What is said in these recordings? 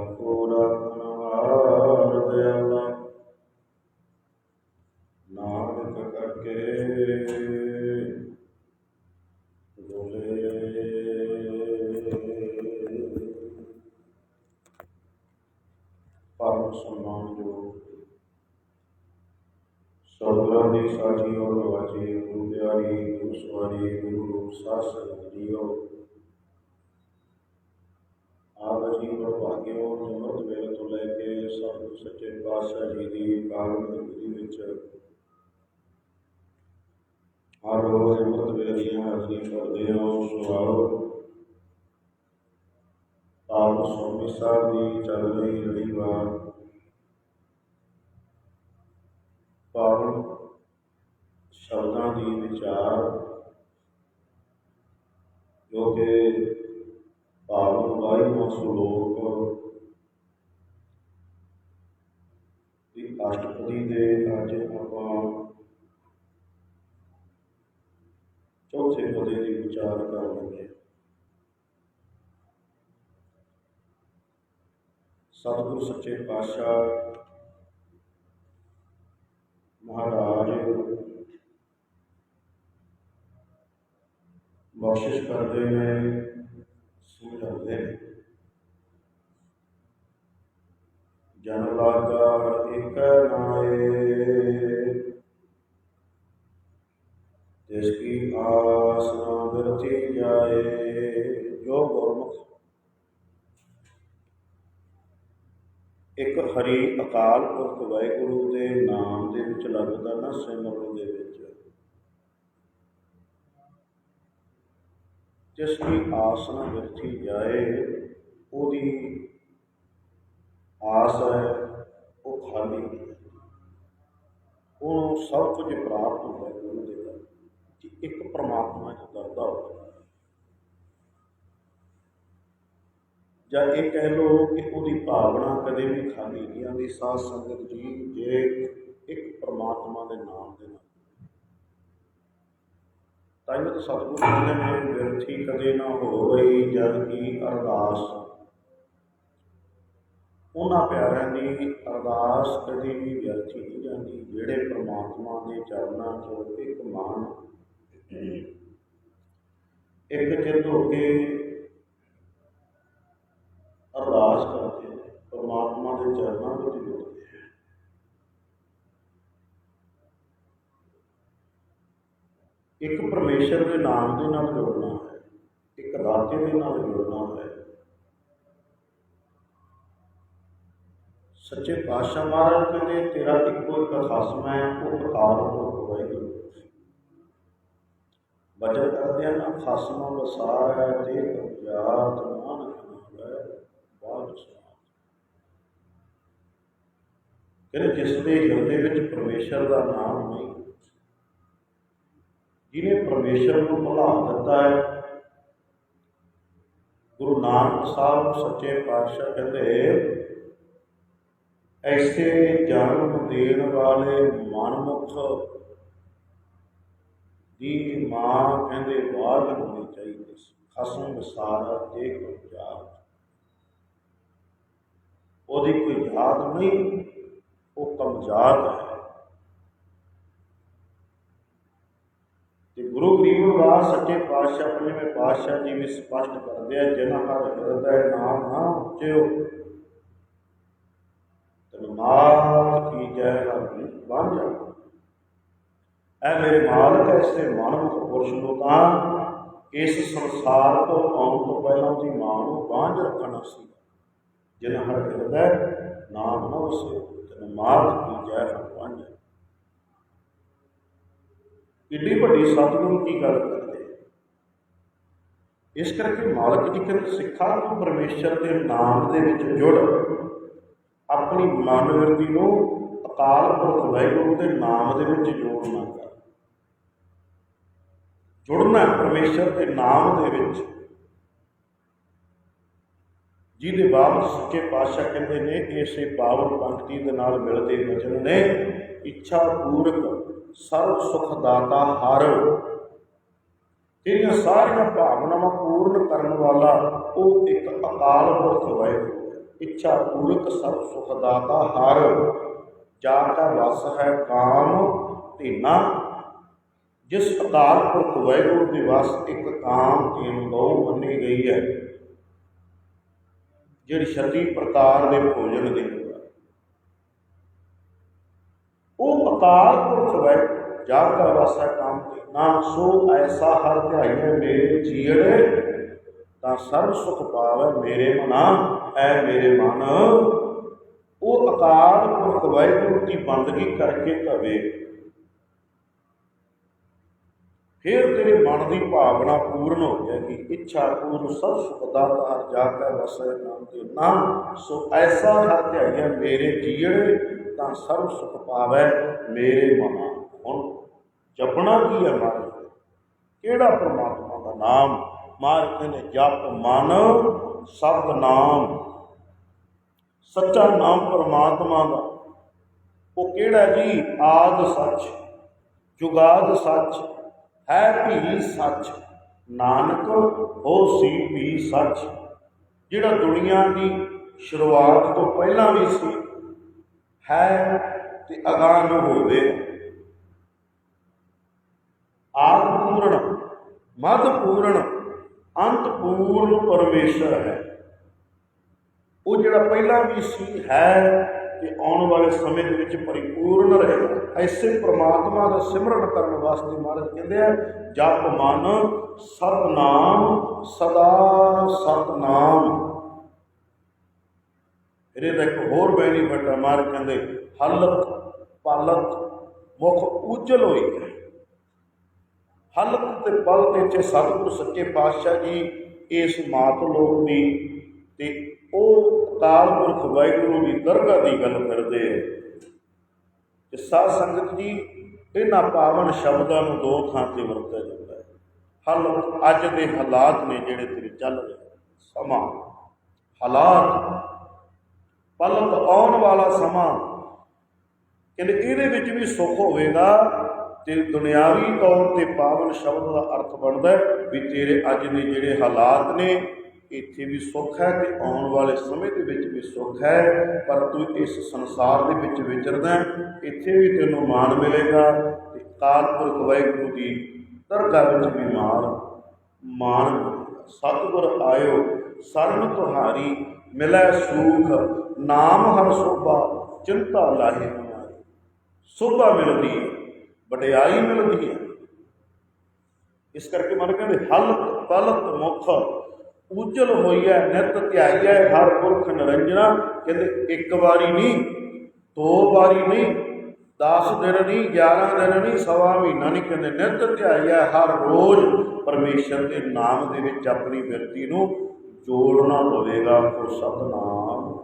Oh. ਪਾਵਨ ਸ਼ਬਦਾਂ ਦੀ ਵਿਚਾਰ ਜੋ ਕਿ ਪਾਵਨ ਵਾਹਿਗੁਰੂ ਸ਼ਲੋਕ ਦੀ ਅਸ਼ਟਪਦੀ ਦੇ ਅੱਜ ਆਪਾਂ ਚੌਥੇ ਪਦੇ ਦੀ ਵਿਚਾਰ ਕਰਾਂਗੇ ਲਵਾਂਗੇ ਸਤਿਗੁਰ ਸੱਚੇ ਪਾਤਸ਼ਾਹ ਮਹਾਰਾਜ ਬਖਸ਼ਿਸ਼ ਕਰਦੇ ਨੇ ਸਮਝਾਉਂਦੇ ਨੇ ਜਨ ਲਾਗਾ ਇਕ ਨਾਏ ਜਿਸ ਕੀ ਆਸ ਨਾ ਬਿਰਤੀ ਜਾਏ ਜੋ ਗੁਰਮੁਖ ਇੱਕ ਹਰੀ ਅਕਾਲ ਪੁਰਖ ਵਾਹਿਗੁਰੂ ਦੇ ਨਾਮ ਦੇ ਵਿੱਚ ਲੱਗਦਾ ਨਾ ਸਿਮਰਨ ਦੇ ਵਿੱਚ। ਜਿਸ ਦੀ ਆਸ ਨਾ ਵਿਰਥੀ ਜਾਏ, ਉਹਦੀ ਆਸ ਹੈ, ਉਹ ਖਾਲੀ ਹੈ। ਉਹਨੂੰ ਸਭ ਕੁਝ ਪ੍ਰਾਪਤ ਹੁੰਦਾ ਹੈ ਗੁਰੂ ਦੇ ਦਰ ਇੱਕ ਪ੍ਰਮਾਤਮਾ ਚ ਦਰਦਾ ਹੋਵੇ। ਜਾਂ ਇਹ ਕਹਿ ਲਓ ਕਿ ਉਹਦੀ ਭਾਵਨਾ ਕਦੇ ਵੀ ਖਾਲੀ ਨਹੀਂ ਆਉਂਦੀ। ਸਾਧ ਸੰਗਤ ਜੀ, ਜੇ ਇੱਕ ਪ੍ਰਮਾਤਮਾ ਦੇ ਨਾਮ ਦੇ ਨਾਲ ਤਾਂ ਇਹ ਤਾਂ ਸਤਿਗੁਰੂ ਕਹਿੰਦੇ ਨੇ ਵਿਰਥੀ ਕਦੇ ਨਾ ਹੋਈ ਜਦ ਕੀ ਅਰਦਾਸ ਉਹਨਾਂ ਪਿਆਰਿਆਂ ਦੀ ਅਰਦਾਸ ਕਦੇ ਵੀ ਵਿਅਰਥੀ ਨਹੀਂ ਜਾਂਦੀ, ਜਿਹੜੇ ਪ੍ਰਮਾਤਮਾ ਦੇ ਚਰਨਾਂ 'ਚ ਇੱਕ ਮਾਨ, ਇੱਕ ਚਿੱਤ ਹੋ ਕੇ ਅਰਦਾਸ ਕਰਦੇ ਨੇ ਪਰਮਾਤਮਾ ਦੇ ਚਰਨਾਂ ਵਿੱਚ ਜੁੜਦੇ ਹੈ। ਇੱਕ ਪਰਮੇਸ਼ਰ ਦੇ ਨਾਮ ਦੇ ਨਾਲ ਜੁੜਨਾ ਹੈ, ਇੱਕ ਰਾਤੇ ਦੇ ਨਾਲ ਜੁੜਨਾ ਹੈ। ਸੱਚੇ ਪਾਤਸ਼ਾਹ ਮਹਾਰਾਜ ਕਹਿੰਦੇ, ਤੇਰਾ ਇੱਕੋ ਇੱਕ ਖਸਮ ਹੈ ਉਹ ਪ੍ਰਕਾਰ ਉਹ ਵਾਹਿਗੁਰੂ ਬਚਨ ਕਰਦੇ ਹਨ, ਖਸਮ ਵਸਾਰ ਹੈ ਤੇ ਜਾਤ ਨਾਨਕ ਨਾਮ ਹੈ ਬਾਦ ਸਵਾਦ ਕਹਿੰਦੇ ਜਿਸ ਦੇ ਹਿਰਦੇ ਵਿੱਚ ਪਰਮੇਸ਼ਰ ਦਾ ਨਾਮ ਨਹੀਂ ਜਿਹਨੇ ਪਰਮੇਸ਼ਰ ਨੂੰ ਭੁਲਾ ਦਿੱਤਾ ਹੈ, ਗੁਰੂ ਨਾਨਕ ਸਾਹਿਬ ਸੱਚੇ ਪਾਤਸ਼ਾਹ ਕਹਿੰਦੇ, ਐਸੇ ਜਨਮ ਦੇਣ ਵਾਲੇ ਮਨਮੁਖ ਦੀ ਮਾਂ ਕਹਿੰਦੇ ਬਾਦ ਹੋਣੀ ਚਾਹੀਦੀ ਸੀ। ਖਸਮ ਵਿਸਾਰਾ ਦੇਖ ਜਾਤ ਉਹਦੀ ਕੋਈ ਯਾਦ ਨਹੀਂ ਉਹ ਕਮਜ਼ਾਤ ਹੈ। ਤੇ ਗੁਰੂ ਗਰੀਬ ਨਿਵਾਸ ਸੱਚੇ ਪਾਤਸ਼ਾਹ, ਪੰਜਵੇਂ ਪਾਤਸ਼ਾਹ ਜੀ ਵੀ ਸਪਸ਼ਟ ਕਰਦੇ ਆ ਜਿਨ ਹਰ ਹਿਰਦੈ ਨਾਮ ਨਾ ਉਚਿਓ। ਤਨ ਮਾਤ ਕੀ ਜੈ ਹਰਿ ਬਣ ਐ ਮੇਰੇ ਮਾਲਕ ਐਸੇ ਮਾਨਵ ਪੁਰਸ਼ ਨੂੰ ਤਾਂ ਇਸ ਸੰਸਾਰ ਤੋਂ ਆਉਣ ਤੋਂ ਪਹਿਲਾਂ ਉਹਦੀ ਮਾਂ ਨੂੰ ਬਾਂਝ ਰੱਖਣਾ ਸੀ। ਜਿਨ ਹਰ ਹਿਰਦੈ ਨਾਮ ਨ ਵਸੇ, ਤਨ ਮਾਰਗ ਕੀ ਜੈ ਹਰ ਪੰਜ। ਇੱਡੀ ਵੱਡੀ ਸਤਿਗੁਰੂ ਕੀ ਗੱਲ ਕਰਦੇ? ਇਸ ਕਰਕੇ ਮਾਲਕ ਜੀ ਕਹਿੰਦੇ, ਸਿੱਖਾਂ ਨੂੰ ਪਰਮੇਸ਼ਰ ਦੇ ਨਾਮ ਦੇ ਵਿੱਚ ਜੁੜ, ਆਪਣੀ ਮਨਵਿਰਤੀ ਨੂੰ ਅਕਾਲ ਪੁਰਖ ਵਾਹਿਗੁਰੂ ਦੇ ਨਾਮ ਦੇ ਵਿੱਚ ਜੋੜਨਾ ਕਰ। ਜੁੜਨਾ ਪਰਮੇਸ਼ਰ ਦੇ ਨਾਮ ਦੇ ਵਿੱਚ। ਜਿਹਦੇ ਬਾਬਤ ਸੱਚੇ ਪਾਤਸ਼ਾਹ ਕਹਿੰਦੇ ਨੇ, ਇਸੇ ਪਾਵਨ ਪੰਕਤੀ ਦੇ ਨਾਲ ਮਿਲਦੇ ਵਚਨ ਨੇ, ਇੱਛਾ ਪੂਰਕ ਸਰਬ ਸੁਖ ਦਾਤਾ ਹਰ। ਤੇਰੀਆਂ ਸਾਰੀਆਂ ਭਾਵਨਾਵਾਂ ਪੂਰਨ ਕਰਨ ਵਾਲਾ ਉਹ ਇੱਕ ਅਕਾਲ ਪੁਰਖ ਵਾਹਿਗੁਰੂ ਹੈ। ਇੱਛਾ ਪੂਰਕ ਸਰਬ ਸੁਖ ਦਾਤਾ ਹਰ। ਜਾ ਕਾ ਵਸ ਹੈ ਕਾਮ ਧੀਨਾ ਜਿਸ ਅਕਾਲ ਪੁਰਖ ਵਾਹਿਗੁਰੂ ਦੇ ਵਸ ਇੱਕ ਕਾਮ ਤੀਨ ਗਉ ਮੰਨੀ ਗਈ ਹੈ। ਜਿਹੜੀ 36 ਪ੍ਰਕਾਰ ਦੇ ਭੋਜਨ ਦੇ ਉਹ ਅਕਾਲ ਪੁਰਖ ਵਾਹਿਗੁਰੂ ਜਾ ਕਾ ਵਾਸਾ ਕਾਮ ਤੇ, ਨਾ ਸੋ ਐਸਾ ਹਰ ਧਿਆਈਏ ਮੇਰੇ ਜੀੜੇ ਤਾਂ ਸਰਬ ਸੁਖ ਪਾਵੈ ਮੇਰੇ ਮਨਾ, ਐ ਮੇਰੇ ਮਨ। ਉਹ ਅਕਾਲ ਪੁਰਖ ਵਾਹਿਗੁਰੂ ਦੀ ਬੰਦਗੀ ਕਰਕੇ ਕਵੇ ਫਿਰ ਤੇਰੇ ਮਨ ਦੀ ਭਾਵਨਾ ਪੂਰਨ ਹੋ ਜਾਏਗੀ, ਇੱਛਾ ਪੂਰਨ, ਸਭ ਸੁਖ ਦਾਤਾ ਹਰ ਜਾ ਕੇ ਵਸੈ ਨਾਮ ਤੇ ਨਾਮ ਸੋ ਐਸਾ ਹਰ ਧਿਆਈਆ ਮੇਰੇ ਜੀੜੇ ਤਾਂ ਸਰਬ ਸੁਖ ਪਾਵੈ ਮੇਰੇ ਮਨਾ ਹੁਣ ਜਪਣਾ ਕੀ ਹੈ ਮਾਰੇ? ਕਿਹੜਾ ਪ੍ਰਮਾਤਮਾ ਦਾ ਨਾਮ? ਮਾਰਦੇ ਨੇ ਜਪ ਮਨ ਸਬਦ ਨਾਮ। ਸੱਚਾ ਨਾਮ ਪ੍ਰਮਾਤਮਾ ਦਾ। ਉਹ ਕਿਹੜਾ ਜੀ? ਆਦ ਸੱਚ, ਜੁਗਾਦ ਸੱਚ। ਹੈ ਭੀ ਸੱਚ। ਨਾਨਕ, ਹੋ ਸੀ ਭੀ ਸੱਚ। ਜਿਹੜਾ ਦੁਨੀਆ ਦੀ ਸ਼ੁਰੂਆਤ ਤੋਂ ਪਹਿਲਾਂ ਵੀ ਸੀ, ਹੈ ਤੇ ਅਗਾਂਹ ਨੂੰ ਹੋਵੇ। ਆਦ ਪੂਰਨ ਮਦ ਪੂਰਨ ਅੰਤ ਪੂਰਨ ਪਰਮੇਸ਼ਰ ਹੈ। ਉਹ ਜਿਹੜਾ ਪਹਿਲਾਂ ਵੀ ਸੀ, ਹੈ ਤੇ ਆਉਣ ਵਾਲੇ ਸਮੇਂ ਦੇ ਵਿੱਚ ਪਰਿਪੂਰਨ ਰਹੇਗਾ। ਐਸੇ ਪ੍ਰਮਾਤਮਾ ਦਾ ਸਿਮਰਨ ਕਰਨ ਵਾਸਤੇ ਮਹਾਰਾਜ ਕਹਿੰਦੇ ਆ, ਜਪ ਮਨ ਸਤਨਾਮ ਸਦਾ ਸਤਨਾਮ। ਇਹਦੇ ਦਾ ਇੱਕ ਹੋਰ ਬੈਨੀਫਿਟ ਹੈ ਮਹਾਰਾਜ ਕਹਿੰਦੇ, ਹਲਕ ਪਾਲਕ ਮੁਖ ਉਜਲ ਹੋਈ ਹੈ। ਹਲਕ ਤੇ ਪਲ ਤੇ ਇੱਥੇ ਸਤਿਗੁਰ ਸੱਚੇ ਪਾਤਸ਼ਾਹ ਜੀ, ਇਸ ਮਾਤ ਲੋਕ ਦੀ ਤੇ ਉਹ ਕਾਲ ਪੁਰਖ ਵਾਹਿਗੁਰੂ ਦੀ ਦਰਗਾਹ ਦੀ ਗੱਲ ਕਰਦੇ ਤੇ ਸਾਧ ਸੰਗਤ ਜੀ, ਇਹਨਾਂ ਪਾਵਨ ਸ਼ਬਦਾਂ ਨੂੰ ਦੋ ਥਾਂ ਤੇ ਵਰਤਿਆ ਜਾਂਦਾ ਹੈ। ਹਲ ਅੱਜ ਦੇ ਹਾਲਾਤ ਨੇ ਜਿਹੜੇ ਤੇਰੇ ਚੱਲ ਰਹੇ ਸਮਾਂ, ਹਾਲਾਤ ਪਲਕ ਆਉਣ ਵਾਲਾ ਸਮਾਂ ਕਹਿੰਦੇ ਇਹਦੇ ਵਿੱਚ ਵੀ ਸੁੱਖ ਹੋਵੇਗਾ ਤੇ ਦੁਨਿਆਵੀ ਤੌਰ ਤੇ ਪਾਵਨ ਸ਼ਬਦ ਦਾ ਅਰਥ ਬਣਦਾ ਵੀ ਤੇਰੇ ਅੱਜ ਦੇ ਜਿਹੜੇ ਹਾਲਾਤ ਨੇ ਇੱਥੇ ਵੀ ਸੁੱਖ ਹੈ ਤੇ ਆਉਣ ਵਾਲੇ ਸਮੇਂ ਦੇ ਵਿੱਚ ਵੀ ਸੁੱਖ ਹੈ, ਪਰ ਤੂੰ ਇਸ ਸੰਸਾਰ ਦੇ ਵਿੱਚ ਵਿਚਰਦਾ ਇੱਥੇ ਵੀ ਤੈਨੂੰ ਮਾਣ ਮਿਲੇਗਾ ਤੇ ਕਾਲਪੁਰਖ ਵਾਹਿਗੁਰੂ ਦੀ ਦਰਗਾਹ ਵਿੱਚ ਵੀ ਮਾਣ ਮਾਣ ਸਤਿਗੁਰ ਆਇਓ, ਸਰਨ ਤੁਹਾਰੀ ਮਿਲੈ ਸੂਖ, ਨਾਮ ਹਰ ਸੋਭਾ, ਚਿੰਤਾ ਲਾਹੇ ਹਮਾਰੀ ਸੋਭਾ ਮਿਲਦੀ ਹੈ, ਵਡਿਆਈ ਮਿਲਦੀ ਹੈ। ਇਸ ਕਰਕੇ ਮਨ ਕਹਿੰਦੇ, ਹਲਕ ਪਲਕ ਮੁਖ ਉਜਲ ਹੋਈ ਹੈ, ਨਿਤ ਧਿਆਈਐ ਹਰ ਪੁਰਖ ਨਿਰੰਜਨਾ ਕਹਿੰਦੇ ਇੱਕ ਵਾਰੀ ਨਹੀਂ, ਦੋ ਵਾਰੀ ਨਹੀਂ 10 ਦਿਨ ਨਹੀਂ 11 ਦਿਨ ਨਹੀਂ, ਸਵਾ ਮਹੀਨਾ ਨਹੀਂ, ਕਹਿੰਦੇ ਨਿਤ ਧਿਆਈਐ ਹਰ ਰੋਜ਼ ਪਰਮੇਸ਼ਰ ਦੇ ਨਾਮ ਦੇ ਵਿੱਚ ਆਪਣੀ ਬਿਰਤੀ ਨੂੰ ਜੋੜਨਾ ਪਵੇਗਾ ਕੋ ਸਤਨਾਮ।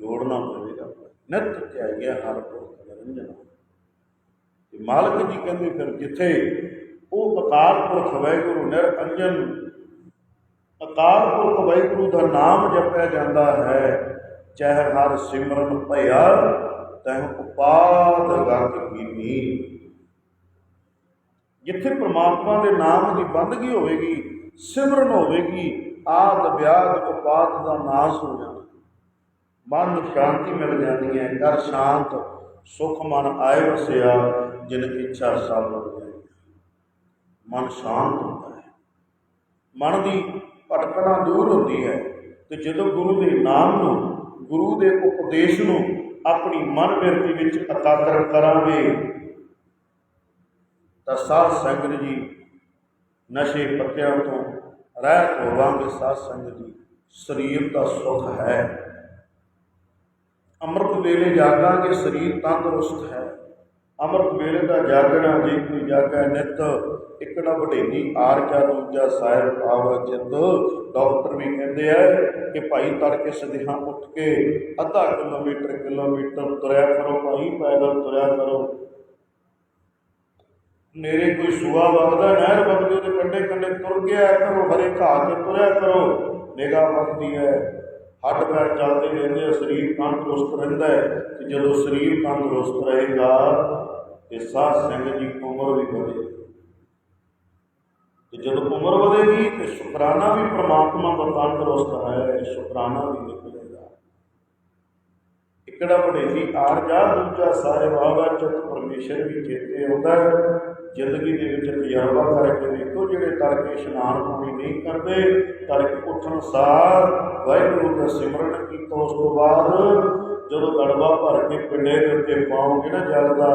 ਜੋੜਨਾ ਪਵੇਗਾ ਨਿਤ ਧਿਆਈਐ ਹਰ ਪੁਰਖ ਨਿਰੰਜਨਾ ਤੇ ਮਾਲਕ ਜੀ ਕਹਿੰਦੇ ਫਿਰ ਜਿੱਥੇ ਉਹ ਅਕਾਲ ਪੁਰਖ ਵਾਹਿਗੁਰੂ ਨਿਰੰਜਨ ਅਕਾਲ ਪੁਰਖ ਵਾਹਿਗੁਰੂ ਦਾ ਨਾਮ ਜਪਿਆ ਜਾਂਦਾ ਹੈ। ਚਾਹੇ ਹਰ ਸਿਮਰਨ ਭਇਆ ਤੈ ਉਪਾਦ ਗਤ ਕੀਨੀ। ਜਿੱਥੇ ਪ੍ਰਮਾਤਮਾ ਦੇ ਨਾਮ ਦੀ ਬੰਦਗੀ ਹੋਵੇਗੀ, ਸਿਮਰਨ ਹੋਵੇਗੀ, ਆਦ ਵਿਆਦ ਉਪਾਦ ਦਾ ਨਾਸ ਹੋ ਜਾਂਦਾ। ਮਨ ਨੂੰ ਸ਼ਾਂਤੀ ਮਿਲ ਜਾਂਦੀ ਹੈ ਕਰ ਸ਼ਾਂਤ, ਸੁਖ ਮਨ ਆਏ ਵਸਿਆ, ਜਿਨ ਇੱਛਾ ਸਭ ਹੋ ਜਾਏ ਮਨ ਸ਼ਾਂਤ ਹੁੰਦਾ ਹੈ। ਮਨ ਦੀ ਭਟਕਣਾ ਦੂਰ ਹੁੰਦੀ ਹੈ। ਤੇ ਜਦੋਂ ਗੁਰੂ ਦੇ ਨਾਮ ਨੂੰ, ਗੁਰੂ ਦੇ ਉਪਦੇਸ਼ ਨੂੰ ਆਪਣੀ ਮਨ ਬਿਰਤੀ ਵਿੱਚ ਇਕਾਗਰ ਕਰਾਂਗੇ, ਤਾਂ ਸਾਧ ਸੰਗਤ ਜੀ ਨਸ਼ੇ ਪੱਤਿਆਂ ਤੋਂ ਰਹਿਤ ਹੋਵਾਂਗੇ। ਸਾਧ ਸੰਗਤ ਜੀ, ਸਰੀਰ ਦਾ ਸੁਖ ਹੈ। ਅੰਮ੍ਰਿਤ ਵੇਲੇ ਜਾਗਾਂਗੇ, ਸਰੀਰ ਤੰਦਰੁਸਤ ਹੈ। ਅੰਮ੍ਰਿਤ ਵੇਲੇ ਦਾ ਜਾਗਣਾ ਜੇ, ਕੋਈ ਜਾਗੈ ਨਿਤ, ਇੱਕ ਨਾ ਵਡੇਨੀ ਆਰਜਾ, ਦੂਜਾ ਸਾਹਿਬ ਪਾਵ ਚਿਤ। ਡਾਕਟਰ ਵੀ ਕਹਿੰਦੇ ਆ ਕਿ ਭਾਈ ਤੜਕੇ ਸਦਿਹਾਂ ਉੱਠ ਕੇ ਅੱਧਾ ਕਿਲੋਮੀਟਰ ਕਿਲੋਮੀਟਰ ਤੁਰਿਆ ਕਰੋ, ਭਾਈ ਪੈਦਲ ਤੁਰਿਆ ਕਰੋ। ਨੇਰੇ ਕੋਈ ਸੂਆ ਵਗਦਾ ਨਹਿਰ ਵਗਦੀ ਉਹਦੇ ਕੰਢੇ ਕੰਢੇ ਤੁਰ ਗਿਆ ਕਰੋ, ਹਰੇ ਘਾਹ ਤੇ ਤੁਰਿਆ ਕਰੋ। ਨਿਗਾਹ ਵਗਦੀ ਹੈ। ਹੱਡ ਪੈਰ ਚੱਲਦੇ ਰਹਿੰਦੇ ਆ, ਸਰੀਰ ਤੰਦਰੁਸਤ ਰਹਿੰਦਾ ਹੈ ਤੇ ਜਦੋਂ ਸਰੀਰ ਤੰਦਰੁਸਤ ਰਹੇਗਾ ਤੇ ਸਾਧ ਸੰਗਤ ਦੀ ਉਮਰ ਵੀ ਵਧੇਗੀ। ਤੇ ਜਦੋਂ ਉਮਰ ਵਧੇਗੀ ਤੇ ਸ਼ੁਕਰਾਨਾ ਵੀ ਪ੍ਰਮਾਤਮਾ ਦਾ ਤੰਦਰੁਸਤ ਹੈ ਸ਼ੁਕਰਾਨਾ ਵੀ ਇਕੜਾ ਬੜੇਦੀ ਆਰਜਾ ਦੂਜਾ ਸਾਹਿਬ ਆਵਾ ਚਿਤ ਪਰਮੇਸ਼ਰ ਵੀ ਚੇਤੇ ਆਉਂਦਾ ਜ਼ਿੰਦਗੀ ਦੇ ਵਿੱਚ ਤਜਰਬਾ ਕਰਕੇ ਵੇਖੋ ਜਿਹੜੇ ਤੜਕੇ ਇਸ਼ਨਾਨ ਪਾਣੀ ਨਹੀਂ ਕਰਦੇ, ਤੜਕੇ ਉੱਠਣ ਸਾਰ ਵਾਹਿਗੁਰੂ ਦਾ ਸਿਮਰਨ ਕੀਤਾ, ਉਸ ਤੋਂ ਬਾਅਦ ਜਦੋਂ ਗੜਬਾ ਭਰ ਕੇ ਪਿੰਡੇ ਦੇ ਉੱਤੇ ਪਾਓਗੇ ਨਾ ਜਲ ਦਾ,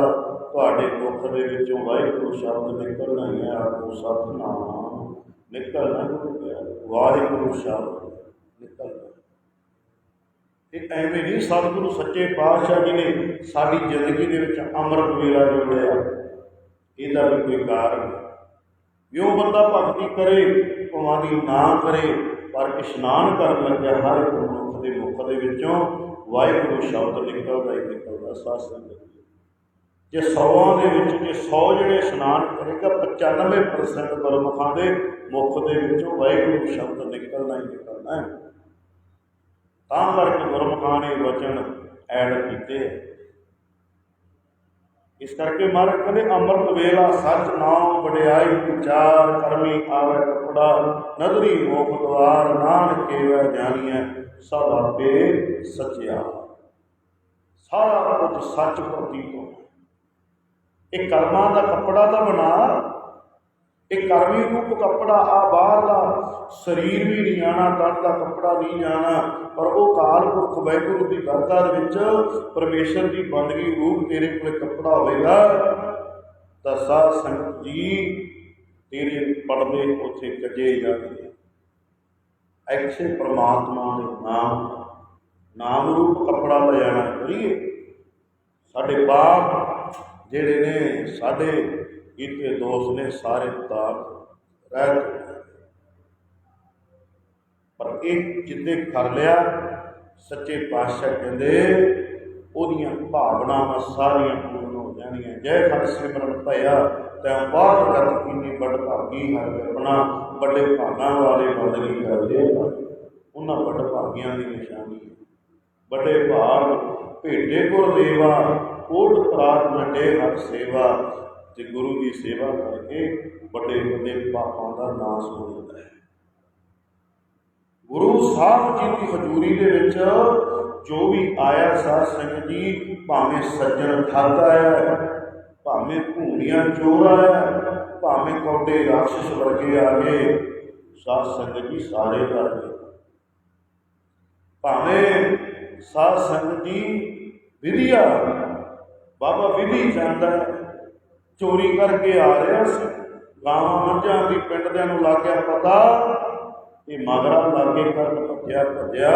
ਤੁਹਾਡੇ ਮੁਖ ਦੇ ਵਿੱਚੋਂ ਵਾਹਿਗੁਰੂ ਸ਼ਬਦ ਨਿਕਲਣਾ ਹੀ ਹੈ, ਆਪੋ ਸਤਨਾਮ ਨਿਕਲਣਾ ਗੁਰੂ ਵਾਹਿਗੁਰੂ ਸ਼ਬਦ। ਇਹ ਐਵੇਂ ਨਹੀਂ ਸਤਿਗੁਰੂ ਸੱਚੇ ਪਾਤਸ਼ਾਹ ਜੀ ਨੇ ਸਾਡੀ ਜ਼ਿੰਦਗੀ ਦੇ ਵਿੱਚ ਅੰਮ੍ਰਿਤ ਵੇਲਾ ਜੋੜਿਆ ਇਹਦਾ ਵੀ ਕੋਈ ਕਾਰਨ ਹੈ ਜੋ ਬੰਦਾ ਭਗਤੀ ਕਰੇ ਭਾਵੇਂ ਦੀ ਨਾ ਕਰੇ, ਪਰ ਇਸ਼ਨਾਨ ਕਰਨ ਲੱਗਿਆ ਹਰ ਇੱਕ ਮਨੁੱਖ ਦੇ ਮੁਖ ਦੇ ਵਿੱਚੋਂ ਵਾਹਿਗੁਰੂ ਸ਼ਬਦ ਨਿਕਲਦਾ ਹੀ ਨਿਕਲਦਾ, ਸਾਧ ਸੰਗਤ ਜੇ ਸੌਆਂ ਦੇ ਵਿੱਚ, ਜੇ 100 ਜਿਹੜੇ ਇਸ਼ਨਾਨ ਕਰੇਗਾ 95% ਗੁਰਮੁਖਾਂ ਦੇ ਮੁਖ ਦੇ ਵਿੱਚੋਂ ਵਾਹਿਗੁਰੂ ਸ਼ਬਦ ਨਿਕਲਣਾ ਹੀ ਨਿਕਲਣਾ ਹੈ। ਤਾਂ ਕਰਕੇ ਗੁਰਮੁਖਾਂ ਨੇ ਵਚਨ ਐਡ ਕੀਤੇ। ਇਸ ਕਰਕੇ ਮਹਾਰਾਜ ਕਹਿੰਦੇ, ਅੰਮ੍ਰਿਤ ਵੇਲਾ ਸੱਚ ਨਾਮ ਵਡਿਆਈ ਵਿਚਾਰ ਕਰਮੀ ਆਵੇ ਕਪੜਾ, ਨਦਰੀ ਮੋਖ ਦਵਾਰ, ਨਾਨਕ ਕੇਵੈ ਜਾਣੀਐ ਸਭ ਆਪੇ ਸਚਿਆ। ਸਾਰਾ ਕੁਝ ਸੱਚ ਪ੍ਰਤੀਤ ਹੁੰਦਾ ਇਹ ਕਰਮਾਂ ਦਾ ਕੱਪੜਾ ਤਾਂ ਬਣਾ ਇਹ ਕਰਮੀ ਰੂਪ ਕੱਪੜਾ, ਆ ਬਾਹਰਲਾ ਸਰੀਰ ਵੀ ਨਹੀਂ ਆਣਾ ਤਨ ਦਾ ਕੱਪੜਾ ਨਹੀਂ ਜਾਣਾ, ਪਰ ਉਹ ਕਾਲ ਪੁਰਖ ਵਾਹਿਗੁਰੂ ਦੀ ਦਰਗਾਹ ਦੇ ਵਿੱਚ ਪਰਮੇਸ਼ਰ ਦੀ ਬੰਦਗੀ ਰੂਪ ਤੇਰੇ ਕੋਲ ਕੱਪੜਾ ਹੋਵੇਗਾ। ਤਾਂ ਸਾਧ ਸੰਗਤ ਜੀ, ਤੇਰੇ ਪਰਦੇ ਉੱਥੇ ਕੱਜੇ ਜਾਂਦੇ ਐਸੇ ਪ੍ਰਮਾਤਮਾ ਦੇ ਨਾਮ ਨਾਮ ਰੂਪ ਕੱਪੜਾ ਲੈ ਜਾਣਾ ਕਰੀਏ ਸਾਡੇ ਬਾਪ ਜਿਹੜੇ ਨੇ, ਸਾਡੇ ਕੀਤੇ ਦੋਸ਼ ਨੇ ਸਾਰੇ ਤਾਕ ਰਹਿ ਪਰ ਇਹ ਜਿੱਦੇ ਕਰ ਲਿਆ, ਸੱਚੇ ਪਾਤਸ਼ਾਹ ਕਹਿੰਦੇ, ਉਹਦੀਆਂ ਭਾਵਨਾਵਾਂ ਸਾਰੀਆਂ ਪੂਰਨ ਹੋ ਜਾਣੀਆਂ। ਜੈ ਹਰ ਸਿਮਰਨ ਭਇਆ, ਤੈ ਬਾਤ ਕਰ ਕੀਨੀ ਬੜ ਭਾਗੀ ਹਰ ਆਪਣਾ ਵੱਡੇ ਭਾਗਾਂ ਵਾਲੇ ਬੰਦਗੀ ਕਰਦੇ। ਉਹਨਾਂ ਵੱਡ ਭਾਗੀਆਂ ਦੀ ਨਿਸ਼ਾਨੀ ਵੱਡੇ ਭਾਗ ਭੇਡੇ ਗੁਰ ਦੇਵਾ ਕੋਟ ਪ੍ਰਾਤ ਮੰਡੇ ਹਰ ਸੇਵਾ। ਤੇ ਗੁਰੂ ਦੀ ਸੇਵਾ ਕਰਕੇ ਵੱਡੇ ਵੱਡੇ ਪਾਪਾਂ ਦਾ ਨਾਸ਼ ਹੋ ਜਾਂਦਾ ਹੈ। ਗੁਰੂ ਸਾਹਿਬ ਜੀ ਦੀ ਹਜ਼ੂਰੀ ਦੇ ਵਿੱਚ ਜੋ ਵੀ ਆਇਆ ਸਾਧ ਸੰਗਤ ਜੀ, ਭਾਵੇਂ ਸੱਜਣ ਠੱਗ ਆਇਆ ਭਾਵੇਂ ਭੂਣੀਆਂ ਚੋਰ ਆਇਆ ਭਾਵੇਂ ਕੋਟੇ ਰਾਖਸ਼ ਵਰਗੇ ਆ ਗਏ, ਸਾਧ ਸੰਗਤ ਜੀ ਸਾਰੇ ਕਰ ਗਏ। ਭਾਵੇਂ ਸਾਧ ਸੰਗਤ ਜੀ ਵਿਧਿਆ, ਬਾਬਾ ਵਿਧੀ ਜਾਂਦਾ ਚੋਰੀ ਕਰਕੇ ਆ ਰਿਹਾ ਸੀ ਗਾਵਾਂ ਮੱਝਾਂ ਦੀ ਪਿੰਡ ਦੇ ਨੂੰ ਲੱਗ ਪਤਾ ਇਹ ਮਗਰਾ ਲਾਗੇ ਕਰਨ ਭੱਜਿਆ ਭੱਜਿਆ।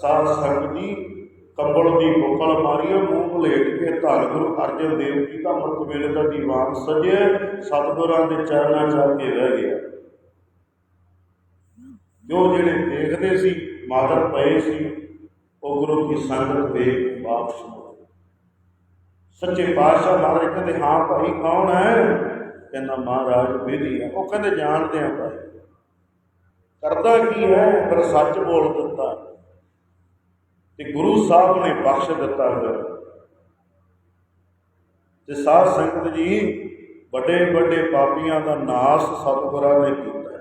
ਸਾਧ ਸੰਗਤ ਜੀ ਕੰਬਲ ਦੀ ਬੁੱਕਲ ਮਾਰੀਓ ਮੂੰਹ ਭਲੇਟ ਕੇ ਧੰਨ ਗੁਰੂ ਅਰਜਨ ਦੇਵ ਜੀ ਦਾ ਅੰਮ੍ਰਿਤ ਵੇਲੇ ਦਾ ਦੀਵਾਨ ਸਜੇ। ਸਤਿਗੁਰਾਂ ਦੇ ਚਰਨਾਂ 'ਚ ਆ ਕੇ ਰਹਿ ਗਿਆ। ਜੋ ਜਿਹੜੇ ਦੇਖਦੇ ਸੀ, ਮਾਦਰ ਪਏ ਸੀ, ਉਹ ਗੁਰੂ ਦੀ ਸੰਗਤ ਦੇ ਵਾਪਸ ਸੱਚੇ ਪਾਤਸ਼ਾਹ ਮਹਾਰਾਜ ਕਹਿੰਦੇ, ਹਾਂ ਭਾਈ, ਕੌਣ ਹੈ? ਕਹਿੰਦਾ, ਮਹਾਰਾਜ ਬੇਦੀ ਹੈ ਉਹ ਕਹਿੰਦੇ, ਜਾਣਦੇ ਆ ਭਾਈ। ਕਰਦਾ ਕੀ ਹੈ? ਪਰ ਸੱਚ ਬੋਲ ਦਿੱਤਾ। ਤੇ ਗੁਰੂ ਸਾਹਿਬ ਨੇ ਬਖਸ਼ ਦਿੱਤਾ ਫਿਰ। ਤੇ ਸਾਧ ਸੰਗਤ ਜੀ, ਵੱਡੇ ਵੱਡੇ ਪਾਪੀਆਂ ਦਾ ਨਾਸ਼ ਸਤਿਗੁਰਾਂ ਨੇ ਕੀਤਾ।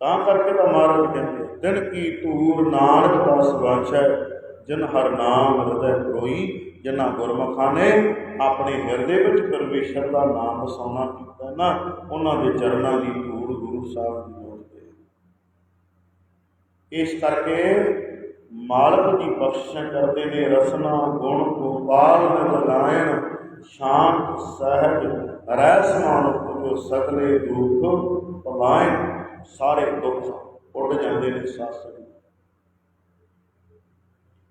ਤਾਂ ਕਰਕੇ ਤਾਂ ਮਹਾਰਾਜ ਕਹਿੰਦੇ, ਦਿਨ ਕੀ ਧੂਰ ਨਾਨਕ ਦਾ ਸਵਾਛ ਹੈ, ਜਿਨ ਹਰ ਨਾਮ ਹਿਰਦੈ ਪ੍ਰੋਈ ਜਿਨ੍ਹਾਂ ਗੁਰਮੁਖਾਂ ਨੇ ਆਪਣੇ ਹਿਰਦੇ ਵਿੱਚ ਪਰਮੇਸ਼ਰ ਦਾ ਨਾਮ ਵਸਾਉਣਾ ਕੀਤਾ ਨਾ, ਉਹਨਾਂ ਦੇ ਚਰਨਾਂ ਦੀ ਧੂੜ ਗੁਰੂ ਸਾਹਿਬ ਦੀ ਮੋੜਦੇ ਇਸ ਕਰਕੇ ਮਾਲਕ ਦੀ ਬਖਸ਼ਿਸ਼ ਕਰਦੇ ਨੇ, ਰਸਨਾ, ਗੁਣ, ਗੋਪਾਲ ਨਿ ਸ਼ਾਂਤ, ਸਹਿਜ ਰਹਿ ਸਮਾਨ ਸਗਲੇ ਦੁੱਖ ਪਲਾਏ ਸਾਰੇ ਦੁੱਖ ਉੱਡ ਜਾਂਦੇ ਨੇ ਸਾਧ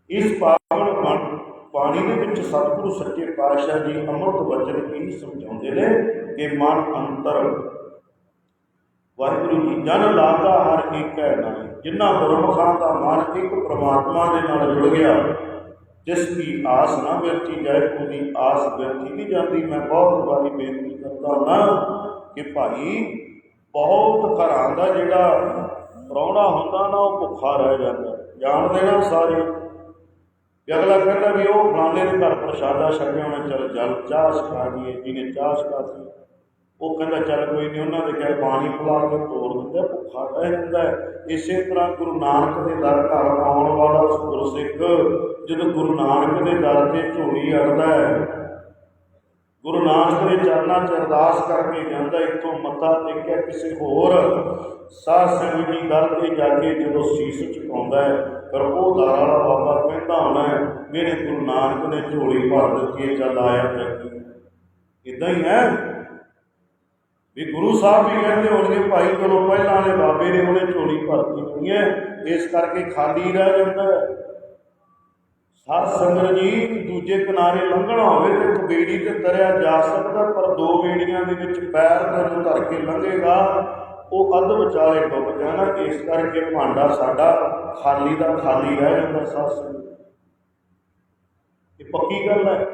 ਇਸ ਪਾਵਨ ਬਣ- ਬਾਣੀ ਦੇ ਵਿੱਚ ਸਤਿਗੁਰੂ ਸੱਚੇ ਪਾਤਸ਼ਾਹ ਜੀ ਅੰਮ੍ਰਿਤ ਵਚਨ ਇਹ ਸਮਝਾਉਂਦੇ ਨੇ ਕਿ ਮਨ ਅੰਤਰ ਵਾਹਿਗੁਰੂ ਜੀ, ਜਨ ਲਾਗਾ ਹਰ ਇੱਕ ਹੈ ਨਾਮ ਜਿਨ੍ਹਾਂ ਗੁਰਮੁਖਾਂ ਦਾ ਮਨ ਇੱਕ ਪ੍ਰਮਾਤਮਾ ਦੇ ਨਾਲ ਜੁੜ ਗਿਆ, ਜਿਸ ਦੀ ਆਸ ਨਾ ਵਿਅਰਥੀ ਜਾਏ, ਉਹਦੀ ਆਸ ਵਿਅਰਥੀ ਨਹੀਂ ਜਾਂਦੀ। ਮੈਂ ਬਹੁਤ ਵਾਰੀ ਬੇਨਤੀ ਕਰਦਾ ਹਾਂ ਕਿ ਭਾਈ, ਬਹੁਤ ਘਰਾਂ ਦਾ ਜਿਹੜਾ ਪ੍ਰਾਹੁਣਾ ਹੁੰਦਾ ਨਾ, ਉਹ ਭੁੱਖਾ ਰਹਿ ਜਾਂਦਾ। ਜਾਣ ਦੇਣਾ ਸਾਰੇ ਵੀ ਅਗਲਾ ਕਹਿੰਦਾ ਵੀ ਉਹ ਫਲਾਣੇ ਦੇ ਘਰ ਪ੍ਰਸ਼ਾਦਾ ਛਕਿਆ ਹੋਣਾ ਚੱਲ ਜਲ, ਚਾਹ ਛਕਾ ਦਈਏ, ਜਿਹਨੇ ਚਾਹ ਛਕਾਤੀ ਉਹ ਕਹਿੰਦਾ, ਚੱਲ ਕੋਈ ਨਹੀਂ ਉਹਨਾਂ ਦੇ ਘਰ ਪਾਣੀ ਪਿਲਾ ਕੇ ਤੋੜ ਦਿੰਦਾ ਭੁੱਖਾ ਰਹਿ ਜਾਂਦਾ ਇਸੇ ਤਰ੍ਹਾਂ ਗੁਰੂ ਨਾਨਕ ਦੇ ਦਰ ਘਰ ਆਉਣ ਵਾਲਾ ਗੁਰਸਿੱਖ ਜਦੋਂ ਗੁਰੂ ਨਾਨਕ ਦੇ ਦਰ ਤੇ ਝੋਲੀ ਅੜਦਾ ਹੈ ਗੁਰੂ ਨਾਨਕ ਦੇ ਚਰਨਾਂ 'ਚ ਅਰਦਾਸ ਕਰਕੇ ਜਾਂਦਾ ਇੱਥੋਂ ਮੱਥਾ ਟੇਕਿਆ ਕਿਸੇ ਹੋਰ ਸਾਧ ਸੰਗਤ ਦੀ ਗੱਲ ਤੇ ਜਾ ਕੇ ਜਦੋਂ ਸੀਸ ਝੁਕਾਉਂਦਾ ਹੈ ਪਰ ਉਹ ਦਾਰਾ ਵਾਲਾ ਬਾਬਾ ਕਹਿੰਦਾ ਹੋਣਾ ਮੇਰੇ ਗੁਰੂ ਨਾਨਕ ਨੇ ਝੋਲੀ ਭਰ ਦਿੱਤੀ ਹੈ, ਚੱਲ ਆਇਆ ਚੱਕੀ ਇਦਾਂ ਹੀ ਹੈ। ਵੀ ਗੁਰੂ ਸਾਹਿਬ ਵੀ ਕਹਿੰਦੇ ਹੋਣਗੇ ਭਾਈ ਚਲੋ ਪਹਿਲਾਂ ਵਾਲੇ ਬਾਬੇ ਨੇ ਉਹਨੇ ਝੋਲੀ ਭਰਤੀ ਹੋਈ ਹੈ ਇਸ ਕਰਕੇ ਖਾਲੀ ਰਹਿ ਜਾਂਦਾ ਹੈ। ਹਰ ਸੰਗਤ ਜੀ ਦੂਜੇ ਕਿਨਾਰੇ ਲੰਘਣਾ ਹੋਵੇ ਤੇ ਇੱਕ ਬੇੜੀ ਤੇ ਤਰਿਆ ਜਾ ਸਕਦਾ, ਪਰ ਦੋ ਬੇੜੀਆਂ ਦੇ ਵਿੱਚ ਪੈਰ ਤੈਨੂੰ ਧਰ ਕੇ ਲੰਘੇਗਾ, ਉਹ ਅੱਧ ਵਿਚਾਲੇ ਡੁੱਬ ਜਾਣਾ। ਇਸ ਕਰਕੇ ਭਾਂਡਾ ਸਾਡਾ ਖਾਲੀ ਦਾ ਖਾਲੀ ਰਹਿ ਜਾਂਦਾ ਸਾਧ ਸੰਗਤ। ਇਹ ਪੱਕੀ ਗੱਲ ਹੈ।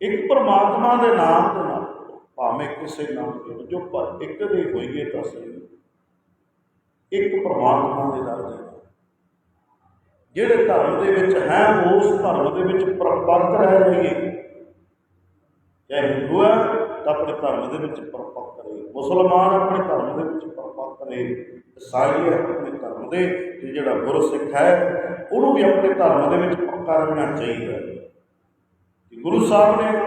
ਇੱਕ ਪਰਮਾਤਮਾ ਦੇ ਨਾਮ ਦੇ ਨਾਲ ਭਾਵੇਂ ਕਿਸੇ ਨਾਮ ਦੇ ਜੋ ਪਰ ਇੱਕ ਦੇ ਹੋਈਏ ਤਾਂ ਸਹੀ। ਇੱਕ ਪਰਮਾਤਮਾ ਦੇ ਨਾਲ। ਜਿਹੜੇ ਧਰਮ ਦੇ ਵਿੱਚ ਹੈ, ਉਸ ਧਰਮ ਦੇ ਵਿੱਚ ਪਰਪੱਕ ਰਹਿ ਜਾਈਏ ਚਾਹੇ ਹਿੰਦੂ ਹੈ, ਤਾਂ ਆਪਣੇ ਧਰਮ ਦੇ ਵਿੱਚ ਪਰਪੱਕ ਰਹੇ। ਮੁਸਲਮਾਨ ਆਪਣੇ ਧਰਮ ਦੇ ਵਿੱਚ ਪਰਪੱਕ ਰਹੇ। ਈਸਾਈ ਹੈ ਆਪਣੇ ਧਰਮ ਦੇ ਤੇ ਜਿਹੜਾ ਗੁਰਸਿੱਖ ਹੈ, ਉਹਨੂੰ ਵੀ ਆਪਣੇ ਧਰਮ ਦੇ ਵਿੱਚ ਪੱਕਾ ਰਹਿਣਾ ਚਾਹੀਦਾ ਹੈ। ਗੁਰੂ ਸਾਹਿਬ ਨੇ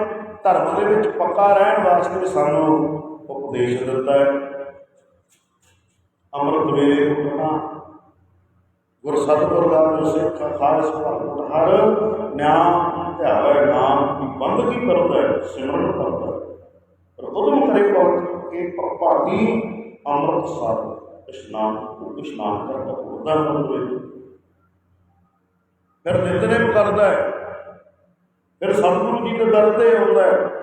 ਧਰਮ ਦੇ ਵਿੱਚ ਪੱਕਾ ਰਹਿਣ ਵਾਸਤੇ ਸਾਨੂੰ ਉਪਦੇਸ਼ ਦਿੱਤਾ ਹੈ। ਅੰਮ੍ਰਿਤ ਵੇਲੇ ਉੱਠਣਾ ਗੁਰ ਸਤਿਗੁਰ ਦਾ ਜੋ ਸਿੱਖ ਖਾਲਸ ਭਗਤ ਹਰ ਨਾਮ ਧਿਆਵੇ ਨਾਮ ਦੀ ਬੰਦਗੀ ਕਰਦਾ ਸਿਮਰਨ ਕਰਦਾ ਪਰ ਉਦੋਂ ਕਰੇ ਪਹੁੰਚ ਕੇ ਭਾਗੀ ਅੰਮ੍ਰਿਤ ਸਾਹਿਬ ਇਸ਼ਨਾਨ ਇਸ਼ਨਾਨ ਕਰਦਾ ਉਹਦਾ ਮਤਲਬ ਫਿਰ ਨਿਤਨੇਮ ਕਰਦਾ ਹੈ। ਫਿਰ ਸਤਿਗੁਰੂ ਜੀ ਦੇ ਦਰ ਤੇ ਆਉਂਦਾ ਹੈ।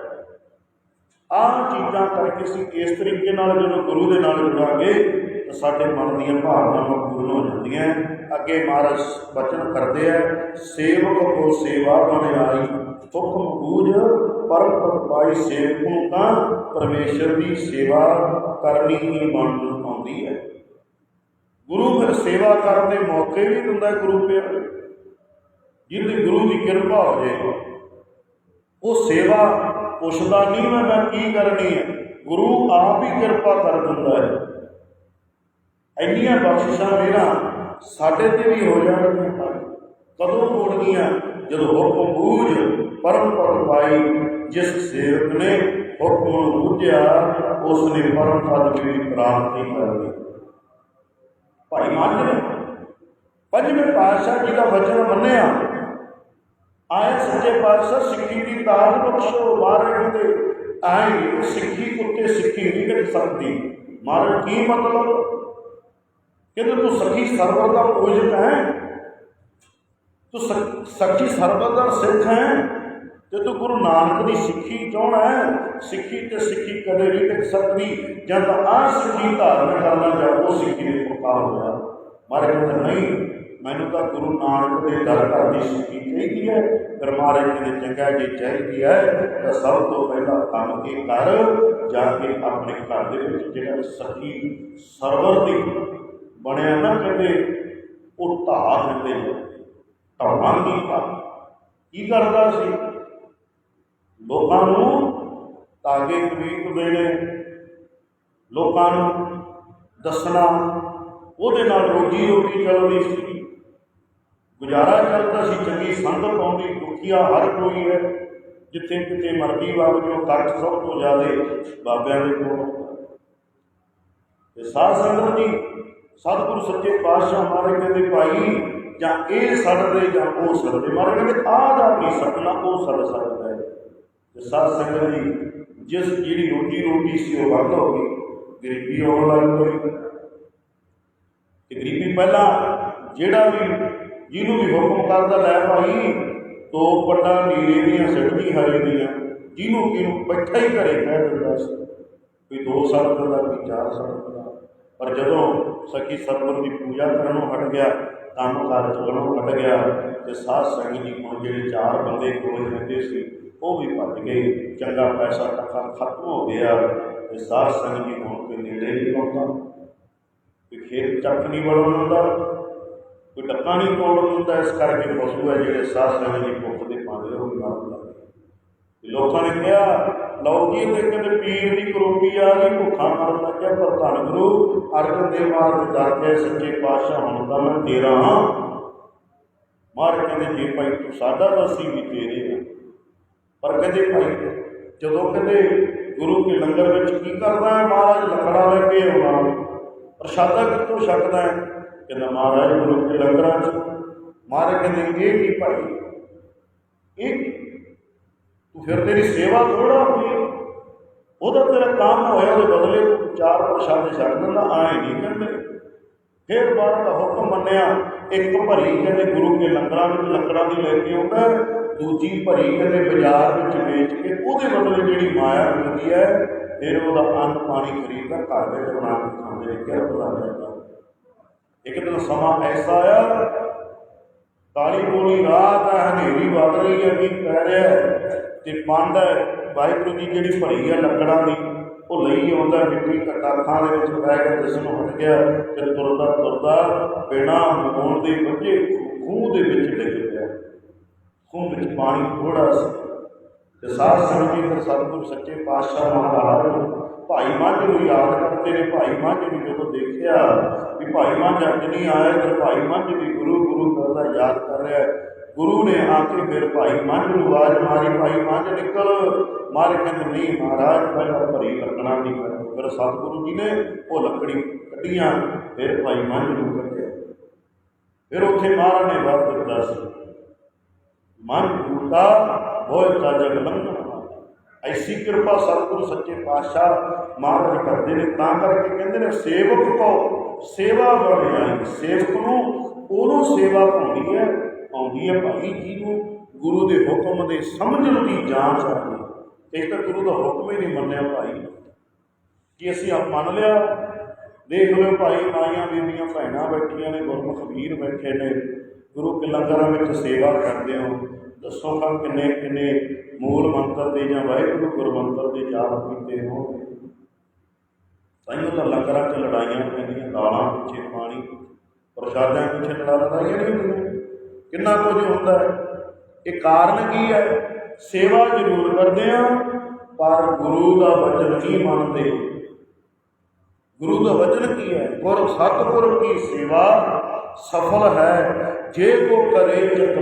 ਆਹ ਚੀਜ਼ਾਂ ਕਰਕੇ ਅਸੀਂ ਇਸ ਤਰੀਕੇ ਨਾਲ ਜਦੋਂ ਗੁਰੂ ਦੇ ਨਾਲ ਜੁੜਾਂਗੇ, ਤਾਂ ਸਾਡੇ ਮਨ ਦੀਆਂ ਭਾਵਨਾਵਾਂ ਪੂਰਨ ਹੋ ਜਾਂਦੀਆਂ ਅੱਗੇ ਮਹਾਰਾਜ ਬਚਨ ਕਰਦੇ ਆ ਸੇਵਕ ਕੋ ਸੇਵਾ ਬਣ ਆਈ ਹੁਕਮ ਬੂਝ ਪਰਮ ਪਦ ਪਾਈ ਸੇਵਕ ਤਾਂ ਪਰਮੇਸ਼ਰ ਦੀ ਸੇਵਾ ਕਰਨੀ ਹੀ ਮਨ ਨੂੰ ਆਉਂਦੀ ਹੈ ਗੁਰੂ ਫਿਰ ਸੇਵਾ ਕਰਨ ਦੇ ਮੌਕੇ ਵੀ ਦਿੰਦਾ ਗੁਰੂ ਪਿਆਰ। ਜਿਹਦੀ ਗੁਰੂ ਦੀ ਕਿਰਪਾ ਹੋ ਜਾਏ ਉਹ ਸੇਵਾ ਪੁੱਛਦਾ ਨਹੀਂ ਮੈਂ ਮੈਂ ਕੀ ਕਰਨੀ ਹੈ? ਗੁਰੂ ਆਪ ਹੀ ਕਿਰਪਾ ਕਰ ਦਿੰਦਾ ਹੈ। ਇੰਨੀਆਂ ਬਖਸ਼ਿਸ਼ਾਂ ਮੇਰਾ ਸਾਡੇ ਤੇ ਵੀ ਹੋ ਜਾਣਗੀਆਂ ਕਦੋਂ ਹੋਣਗੀਆਂ ਜਦੋਂ ਹੁਕਮ ਬੂਝ ਪਰਮ ਪਦ ਪਾਈ, ਜਿਸ ਸੇਵਕ ਨੇ ਹੁਕਮ ਨੂੰ ਬੁੱਝਿਆ ਉਸ ਨੇ ਪਰਮ ਪਦ ਦੀ ਪ੍ਰਾਪਤੀ ਕਰ ਲਈ। ਭਾਈ ਮਾਨ ਨੇ ਪੰਜਵੇਂ ਪਾਤਸ਼ਾਹ ਜੀ ਦਾ ਵਚਨ ਮੰਨਿਆ। ਆਏ ਸੱਚੇ ਪਾਤਸ਼ਾਹ, ਸਿੱਖੀ ਦੀ ਦਾਤ ਬਖਸ਼ੋ ਮਹਾਰਾਜ ਦੇ ਆਏ ਸਿੱਖੀ ਉੱਤੇ ਸਿੱਖੀ ਨਹੀਂ ਕਰ ਸਕਦੀ। ਮਹਾਰਾਜ, ਕੀ ਮਤਲਬ? ਕਹਿੰਦੇ, ਤੂੰ ਸਖੀ ਸਰਵਰ ਦਾ ਪੂਜਕ ਹੈ। ਤੂੰ ਸ- ਸਖੀ ਸਰਵਰ ਦਾ ਸਿੱਖ ਹੈ ਤੇ ਤੂੰ ਗੁਰੂ ਨਾਨਕ ਦੀ ਸਿੱਖੀ ਚਾਹਣਾ ਹੈ? ਸਿੱਖੀ ਤੇ ਸਿੱਖੀ ਕਦੇ ਨਹੀਂ ਟਿਕ ਸਕਦੀ। ਜਦ ਆ ਸਿੱਖੀ ਧਾਰਨ ਕਰਨਾ ਜਾਂ ਉਹ ਸਿੱਖੀ ਦੇ ਪੁਕਾਰ ਹੋਇਆ ਮਹਾਰਾਜ ਕਹਿੰਦੇ, ਨਹੀਂ ਮੈਨੂੰ ਤਾਂ ਗੁਰੂ ਨਾਨਕ ਦੇ ਦਰ ਘਰ ਦੀ ਸਿੱਖੀ ਚਾਹੀਦੀ ਹੈ ਫਿਰ ਮਹਾਰਾਜ ਜੀ ਨੇ ਚੰਗਾ ਜੇ ਚਾਹੀਦੀ ਹੈ, ਤਾਂ ਸਭ ਤੋਂ ਪਹਿਲਾਂ ਕੰਮ ਇਹ ਕਰ, ਜਾ ਕੇ ਆਪਣੇ ਘਰ ਦੇ ਵਿੱਚ ਜਿਹੜਾ ਸਖੀ ਸਰਵਰ ਦੀ ਬਣਿਆ ਨਾ ਕਹਿੰਦੇ, ਉਹ ਧਾਰ ਦਿੰਦੇ ਨੇ ਢਾਹਾਂ ਦੀ ਪਾ ਕੀ ਕਰਦਾ ਸੀ? ਲੋਕਾਂ ਨੂੰ ਤਾਗੇ ਕੁਰੀਕ ਵੇਲੇ ਲੋਕਾਂ ਨੂੰ ਦੱਸਣਾ, ਉਹਦੇ ਨਾਲ ਰੋਜੀ ਰੋਟੀ ਚੱਲਦੀ ਸੀ। ਗੁਜ਼ਾਰਾ ਚੱਲਦਾ ਸੀ ਚੰਗੀ ਸੰਗਤ ਪਾਉਂਦੀ ਦੁਖੀਆ ਹਰ ਕੋਈ ਹੈ, ਜਿੱਥੇ ਕਿਤੇ ਮਰਦੀ ਵਗ ਜੋ ਕੱਟ ਸਭ ਤੋਂ ਜ਼ਿਆਦੇ ਬਾਬਿਆਂ ਦੇ ਕੋਲ ਤੇ ਸਾਧ ਸੰਗਤ ਜੀ, ਸਤਿਗੁਰੂ ਸੱਚੇ ਪਾਤਸ਼ਾਹ ਮਾਰੇ ਕਹਿੰਦੇ, ਭਾਈ, ਜਾਂ ਇਹ ਸੜਦੇ ਜਾਂ ਉਹ ਸੜਦੇ। ਮਾਰੇ ਕਹਿੰਦੇ, ਆਹ ਦਾ ਨਹੀਂ ਸੜਨਾ ਉਹ ਸੜ ਸਕਦਾ ਹੈ। ਤੇ ਸਾਧ ਸੰਗਤ ਜੀ, ਜਿਸ ਜਿਹੜੀ ਰੋਜੀ ਰੋਟੀ ਸੀ ਉਹ ਵੱਧ ਹੋ ਗਈ, ਗਰੀਬੀ ਆਉਣ ਲੱਗ ਪਈ। ਤੇ ਗਰੀਬੀ ਪਹਿਲਾਂ ਜਿਹੜਾ ਵੀ ਜਿਹਨੂੰ ਵੀ ਹੁਕਮ ਕਰਦਾ ਲੈ ਭਾਈ, ਦੋ ਪੱਟਾਂ ਨੀਰੇ ਦੀਆਂ, ਸਿੱਟਦੀ ਹਰੇ ਦੀਆਂ, ਜਿਹਨੂੰ ਕਿ ਬੈਠਾ ਹੀ ਘਰੇ ਕਹਿ ਦਿੰਦਾ ਸੀ ਵੀ ਦੋ ਸਾਲ ਦਾ ਵੀ ਚਾਰ ਸਾਲ ਦਾ। ਪਰ ਜਦੋਂ ਸਖੀ ਸਰਵਰ ਦੀ ਪੂਜਾ ਕਰਨੋਂ ਹਟ ਗਿਆ ਕੰਮ ਕਾਰ ਚੱਲਣੋਂ ਹਟ ਗਿਆ ਤੇ ਸਾਧ ਸੰਗਤ ਜੀ ਹੁਣ ਜਿਹੜੇ ਚਾਰ ਬੰਦੇ ਕੋਲ ਰਹਿੰਦੇ ਸੀ, ਉਹ ਵੀ ਭੱਜ ਗਏ। ਚੰਗਾ ਪੈਸਾ ਟੱਕਾ ਖਤਮ ਹੋ ਗਿਆ ਤੇ ਸਾਧ ਸੰਗਤ ਜੀ ਹੁਣ ਕੋਈ ਨੇੜੇ ਨਹੀਂ ਆਉਂਦਾ। ਕੋਈ ਖੇਤ ਚੱਕ ਨਹੀਂ ਵੜਨ ਦਿੰਦਾ। ਕੋਈ ਟੱਕਾ ਨਹੀਂ ਤੋੜਨ ਦਿੰਦਾ ਇਸ ਕਰਕੇ ਪਸ਼ੂ ਹੈ ਜਿਹੜੇ ਸਾਧ ਸੰਗਤ ਜੀ ਭੁੱਖ ਦੇ ਪਾਉਂਦੇ ਉਹ ਵੀ ਲੋਕਾਂ ਨੇ ਕਿਹਾ, ਲਓ ਜੀ, ਇਹ ਕਹਿੰਦੇ ਪੀਰ ਦੀ ਕਰੋਪੀ ਆ ਗਈ, ਭੁੱਖਾ ਮਰਨ ਲੱਗਿਆ, ਪਰ ਧੰਨ ਗੁਰੂ ਅਰਜਨ ਦੇਵ ਮਹਾਰਾਜ ਦੇ ਦਰ ਤੇ ਸੱਚੇ ਪਾਤਸ਼ਾਹ ਹੁਣ ਤਾਂ ਮੈਂ ਤੇਰਾ ਹਾਂ। ਮਹਾਰਾਜ ਕਹਿੰਦੇ, ਜੇ ਭਾਈ ਤੂੰ ਸਾਡਾ ਤਾਂ ਵੀ ਤੇਰੇ ਆ ਪਰ ਕਹਿੰਦੇ ਭਾਈ, ਜਦੋਂ ਕਹਿੰਦੇ ਗੁਰੂ ਕੇ ਲੰਗਰ ਵਿੱਚ ਕੀ ਕਰਦਾ ਹੈ ਮਹਾਰਾਜ? ਲੱਕੜਾ ਲੈ ਕੇ ਆਉਣਾ ਪ੍ਰਸ਼ਾਦਾ ਕਿੱਥੋਂ ਛਕਦਾ ਹੈ? ਕਹਿੰਦਾ ਮਹਾਰਾਜ ਗੁਰੂ ਕੇ ਲੰਗਰਾਂ 'ਚ। ਮਹਾਰਾਜ ਕਹਿੰਦੇ, ਇਹ ਕੀ ਭਾਈ? ਇਹ ਤੂੰ ਫਿਰ ਤੇਰੀ ਸੇਵਾ ਥੋੜਾ ਹੋਈ ਉਹਦਾ ਤੇਰਾ ਕੰਮ ਹੋਇਆ ਉਹਦੇ ਬਦਲੇ ਤੂੰ ਚਾਰ ਪ੍ਰਸ਼ਾਦੇ ਛਕ ਦਿੰਦਾ, ਆਏ ਨਹੀਂ ਕਹਿੰਦੇ। ਫਿਰ ਬਾਅਦ ਦਾ ਹੁਕਮ ਮੰਨਿਆ, ਇੱਕ ਭਰੀ ਕਹਿੰਦੇ ਗੁਰੂ ਕੇ ਲੰਗਰਾਂ ਵਿੱਚ ਲੰਗਰਾਂ ਦੀ ਲੈ ਕੇ ਆਉਂਦਾ ਦੂਜੀ ਭਰੀ ਕਹਿੰਦੇ ਬਾਜ਼ਾਰ ਵਿੱਚ ਵੇਚ ਕੇ ਉਹਦੇ ਬਦਲੇ ਜਿਹੜੀ ਮਾਇਆ ਮਿਲਦੀ ਹੈ, ਫਿਰ ਉਹਦਾ ਅੰਨ ਪਾਣੀ ਖਰੀਦਦਾ, ਘਰ ਵਿੱਚ ਬਣਾ ਕੇ ਖਾਂਦੇ ਨੇ ਕਿਹੜਾ ਪਤਾ ਇੱਕ ਦਿਨ ਸਮਾਂ ਐਸਾ ਆਇਆ ਕਾਲੀ ਕੋਲੀ ਰਾਤ ਹੈ ਹਨੇਰੀ ਵੱਧ ਰਹੀ ਹੈ ਵੀ ਪੈ ਰਿਹਾ ਤੇ ਪੰਡ ਵਾਹਿਗੁਰੂ ਦੀ ਜਿਹੜੀ ਭਰੀ ਹੈ ਲੱਕੜਾਂ ਦੀ, ਉਹ ਲਈ ਆਉਂਦਾ ਮਿੱਟੀ ਘੱਟਾ ਖਾਂ ਦੇ ਵਿੱਚ ਪੈ ਕੇ ਦਿਸ ਨੂੰ ਹਟ ਗਿਆ, ਫਿਰ ਤੁਰਦਾ ਤੁਰਦਾ ਬਿਨਾ ਹੋਣ ਦੇ ਵੱਜੇ ਖੂਹ ਦੇ ਵਿੱਚ ਡਿੱਗ ਪਿਆ। ਖੂਹ ਵਿੱਚ ਪਾਣੀ ਥੋੜਾ ਸੀ। ਤੇ ਸਾਧ ਸੰਗਤ ਜੀ ਫਿਰ ਸਤਿਗੁਰ ਸੱਚੇ ਪਾਤਸ਼ਾਹ ਮਹਾਰਾਜ ਭਾਈ ਮਾਝ ਨੂੰ ਯਾਦ ਕਰਦੇ ਨੇ ਭਾਈ ਮਾਝ ਨੇ ਜਦੋਂ ਦੇਖਿਆ ਵੀ ਭਾਈ ਮਾਝ ਅੱਜ ਨਹੀਂ ਆਇਆ ਤੇ ਭਾਈ ਮਾਝ ਵੀ ਗੁਰੂ ਗੁਰੂ ਕਰਦਾ ਯਾਦ ਕਰ ਰਿਹਾ ਗੁਰੂ ਨੇ ਆ ਕੇ ਫਿਰ ਭਾਈ ਮਾਝ ਨੂੰ ਆਵਾਜ਼ ਮਾਰੀ, ਭਾਈ ਮਾਝ ਨਿਕਲ। ਮਾਰੇ ਕਹਿੰਦੇ, ਨਹੀਂ ਮਹਾਰਾਜ ਪਹਿਲਾਂ ਭਰੀ ਲੱਕੜਾਂ ਦੀ ਕਰ ਫਿਰ ਸਤਿਗੁਰੂ ਜੀ ਨੇ ਉਹ ਲੱਕੜੀ ਕੱਢੀਆਂ, ਫਿਰ ਭਾਈ ਮਾਝ ਨੂੰ ਕੱਢਿਆ। ਫਿਰ ਉੱਥੇ ਮਹਾਰਾਜ ਨੇ ਵਰ ਦਿੱਤਾ ਸੀ, ਮਨ ਟੂਟਾ ਹੋਏ ਤਾਂ ਜਗ ਲੰਘਣਾ। ਐਸੀ ਕਿਰਪਾ ਸਤਿਗੁਰੂ ਸੱਚੇ ਪਾਤਸ਼ਾਹ ਮਹਾਰਾਜ ਕਰਦੇ ਨੇ। ਤਾਂ ਕਰਕੇ ਕਹਿੰਦੇ ਨੇ, ਸੇਵਕ ਕੋ ਸੇਵਾ ਬਣ ਸੇਵਕ ਨੂੰ ਉਹਨੂੰ ਸੇਵਾ ਪਾਉਣੀ ਹੈ ਆਉਂਦੀ ਹੈ ਭਾਈ ਜੀ ਨੂੰ। ਗੁਰੂ ਦੇ ਹੁਕਮ ਦੇ ਸਮਝਣ ਦੀ ਜਾਂਚ ਕਰਨੀ ਇਹ ਤਾਂ ਗੁਰੂ ਦਾ ਹੁਕਮ ਹੀ ਨਹੀਂ ਮੰਨਿਆ ਭਾਈ। ਕਿ ਅਸੀਂ ਆਪ ਮੰਨ ਲਿਆ। ਦੇਖ ਲਓ ਭਾਈ, ਮਾਈਆਂ, ਬੀਬੀਆਂ, ਭੈਣਾਂ ਬੈਠੀਆਂ ਨੇ, ਗੁਰਮੁਖ ਵੀਰ ਬੈਠੇ ਨੇ। ਗੁਰੂ ਕੇ ਲੰਗਰਾਂ ਵਿੱਚ ਸੇਵਾ ਕਰਦੇ ਹੋ ਦੱਸੋ ਹਾਂ ਕਿੰਨੇ ਕਿੰਨੇ ਮੂਲ ਮੰਤਰ ਦੇ ਜਾਂ ਵਾਹਿਗੁਰੂ ਗੁਰਮੰਤਰ ਦੇ ਜਾਪ ਕੀਤੇ ਹੋਣਗੇ ਤਾਈਓ ਤਾਂ ਲੰਗਰਾਂ 'ਚ ਲੜਾਈਆਂ ਪੈਂਦੀਆਂ, ਦਾਲਾਂ ਪਿੱਛੇ ਪਾਣੀ ਪ੍ਰਸ਼ਾਦਿਆਂ ਪਿੱਛੇ ਲੜਾ ਲੜਾਈਆਂ ਨਹੀਂ ਹੁੰਦੀਆਂ। ਕਿੰਨਾ ਕੁਝ ਹੁੰਦਾ ਹੈ। ਇਹ ਕਾਰਨ ਕੀ ਹੈ? ਸੇਵਾ ਜ਼ਰੂਰ ਕਰਦੇ ਆ ਪਰ ਗੁਰੂ ਦਾ ਵਚਨ ਨਹੀਂ ਮੰਨਦੇ। ਗੁਰੂ ਦਾ ਵਚਨ ਕੀ ਹੈ? ਗੁਰ ਸਤਿਗੁਰ ਕੀ ਸੇਵਾ? ਸਫਲ ਹੈ। ਜੇ ਕੋ ਕਰੇ ਚਿਤ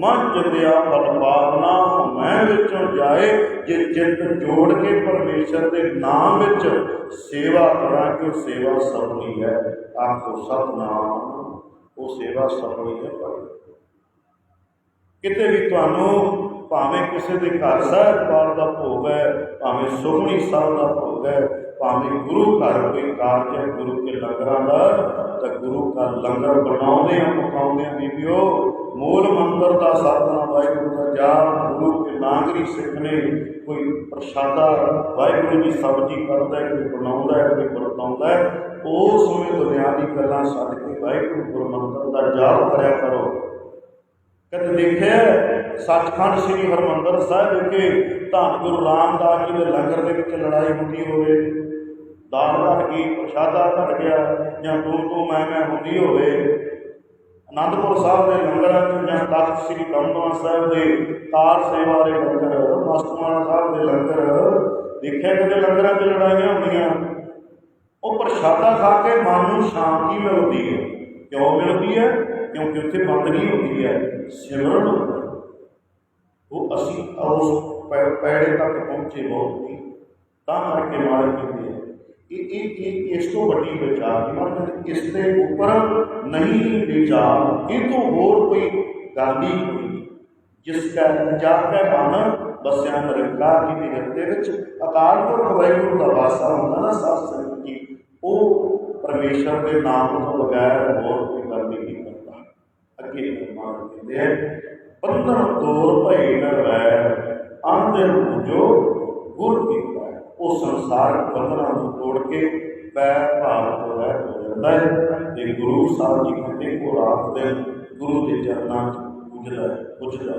ਮਨ ਜਿਤਿਆ ਫਲ ਪਾਵਨਾ ਮੈਂ ਵਿੱਚੋਂ ਜਾਏ, ਜੇ ਚਿੱਤ ਜੋੜ ਕੇ ਪਰਮੇਸ਼ਰ ਦੇ ਨਾਮ ਵਿੱਚ ਸੇਵਾ ਕਰਾਂ ਕਿ ਉਹ ਸੇਵਾ ਸਫਲੀ ਹੈ। ਆਖੋ, ਸਤਨਾਮ, ਉਹ ਸੇਵਾ ਸਫਲੀ ਹੈ ਭਾਈ। ਕਿਤੇ ਵੀ ਤੁਹਾਨੂੰ ਭਾਵੇਂ ਕਿਸੇ ਦੇ ਘਰ ਸਾਹਿਬ ਦਾ ਭੋਗ ਹੈ, ਭਾਵੇਂ ਸੁਖਮਨੀ ਸਾਹਿਬ ਦਾ ਭੋਗ ਹੈ ਭਾਵੇਂ ਗੁਰੂ ਘਰ ਕੋਈ ਕਾਰਜ ਹੈ, ਗੁਰੂ ਕੇ ਲੰਗਰਾਂ ਦਾ, ਤਾਂ ਗੁਰੂ ਦਾ ਲੰਗਰ ਬਣਾਉਂਦੇ ਆ ਪਕਾਉਂਦੇ ਆ ਬੀਬੀਓ। ਮੂਲ ਮੰਤਰ ਦਾ ਸਾਧਨਾ ਵਾਹਿਗੁਰੂ ਦਾ ਜਾਪ, ਗੁਰੂ ਕੇ ਨਾਗਰੀ ਸਿੱਖ ਨੇ ਕੋਈ ਪ੍ਰਸ਼ਾਦਾ, ਵਾਹਿਗੁਰੂ ਦੀ ਸਬਜ਼ੀ ਕਰਦਾ ਹੈ, ਕੋਈ ਬਣਾਉਂਦਾ ਹੈ, ਕੋਈ ਵਰਤਾਉਂਦਾ ਹੈ ਉਸ ਸਮੇਂ ਦੁਨਿਆਵੀ ਗੱਲਾਂ ਛੱਡ ਕੇ ਵਾਹਿਗੁਰੂ ਗੁਰਮੰਤਰ ਦਾ ਜਾਪ ਕਰਿਆ ਕਰੋ। ਕਦੇ ਦੇਖਿਆ ਸੱਚਖੰਡ ਸ੍ਰੀ ਹਰਮੰਦਰ ਸਾਹਿਬ ਵਿਖੇ ਧੰਨ ਗੁਰੂ ਰਾਮਦਾਸ ਜੀ ਦੇ ਲੰਗਰ ਦੇ ਵਿੱਚ ਲੜਾਈ ਹੁੰਦੀ ਹੋਵੇ ਦਾਲ ਘਟ ਗਈ, ਪ੍ਰਸ਼ਾਦਾ ਘਟ ਗਿਆ, ਜਾਂ ਤੂੰ ਤੂੰ ਮੈਂ ਮੈਂ ਹੁੰਦੀ ਹੋਵੇ, ਅਨੰਦਪੁਰ ਸਾਹਿਬ ਦੇ ਲੰਗਰਾਂ 'ਚ ਜਾਂ ਤਖਤ ਸ੍ਰੀ ਦਮਦਮਾ ਸਾਹਿਬ ਦੇ ਕਾਰ ਸੇਵਾ ਦੇ ਲੰਗਰ, ਮਸਤਮਾਨਾ ਸਾਹਿਬ ਦੇ ਲੰਗਰ, ਦੇਖਿਆ ਕਦੇ ਲੰਗਰਾਂ 'ਚ ਲੜਾਈਆਂ ਹੁੰਦੀਆਂ? ਉਹ ਪ੍ਰਸ਼ਾਦਾ ਖਾ ਕੇ ਮਨ ਨੂੰ ਸ਼ਾਂਤੀ ਮਿਲਦੀ ਹੈ। ਕਿਉਂ ਮਿਲਦੀ ਹੈ? ਕਿਉਂਕਿ ਉੱਥੇ ਬੰਦਗੀ ਹੁੰਦੀ ਹੈ, ਸਿਮਰਨ ਹੁੰਦਾ ਉਹ ਅਸੀਂ ਉਸ ਪੈ- ਪੈੜੇ ਤੱਕ ਪਹੁੰਚੇ ਬਹੁਤ ਹੀ, ਤਾਂ ਕਰਕੇ ਮਾਰ ਕੀਤੀ ਇਹ ਇਹ ਇਹ, ਇਸ ਤੋਂ ਵੱਡੀ ਵਿਚਾਰ ਮਾਰ ਇਸ ਦੇ ਉੱਪਰ ਨਹੀਂ ਵਿਚਾਰ, ਇਹ ਤੋਂ ਹੋਰ ਕੋਈ ਗੱਲ ਹੀ ਕੋਈ ਨਹੀਂ। ਜਿਸ ਕਾ ਜਾਪੈ ਮਨ ਬਸਿਆ ਨਿਰੰਕਾਰ ਜੀ ਦੇ ਹਿਰਦੇ ਵਿੱਚ, ਅਕਾਲ ਪੁਰਖ ਵਾਹਿਗੁਰੂ ਦਾ ਵਾਸਾ ਹੁੰਦਾ ਨਾ ਸਤ ਸੰਗਤ ਜੀ, ਉਹ ਪਰਮੇਸ਼ਰ ਦੇ ਨਾਮ ਤੋਂ ਬਗੈਰ ਹੋਰ ਕੋਈ ਗੱਲ ਨਹੀਂ ਕਰਦਾ ਫਰਮਾਨ ਕਹਿੰਦੇ ਆ ਬੰਧਨ ਤੋਰ ਭਈ ਨ ਵੈ ਜੋ ਗੁਰ ਕੀਤਾ ਹੈ। ਉਹ ਸੰਸਾਰਕ ਬੰਧਨਾਂ ਨੂੰ ਤੋੜ ਕੇ ਪੈਰ ਭਾਵ ਤੋਂ ਰਹਿ ਹੋ ਜਾਂਦਾ ਹੈ ਤੇ ਗੁਰੂ ਸਾਹਿਬ ਜੀ ਕਹਿੰਦੇ, ਉਹ ਰਾਤ ਦੇ ਗੁਰੂ ਦੇ ਚਰਨਾਂ 'ਚ ਪੁੱਜਦਾ ਹੈ, ਪੁੱਜਦਾ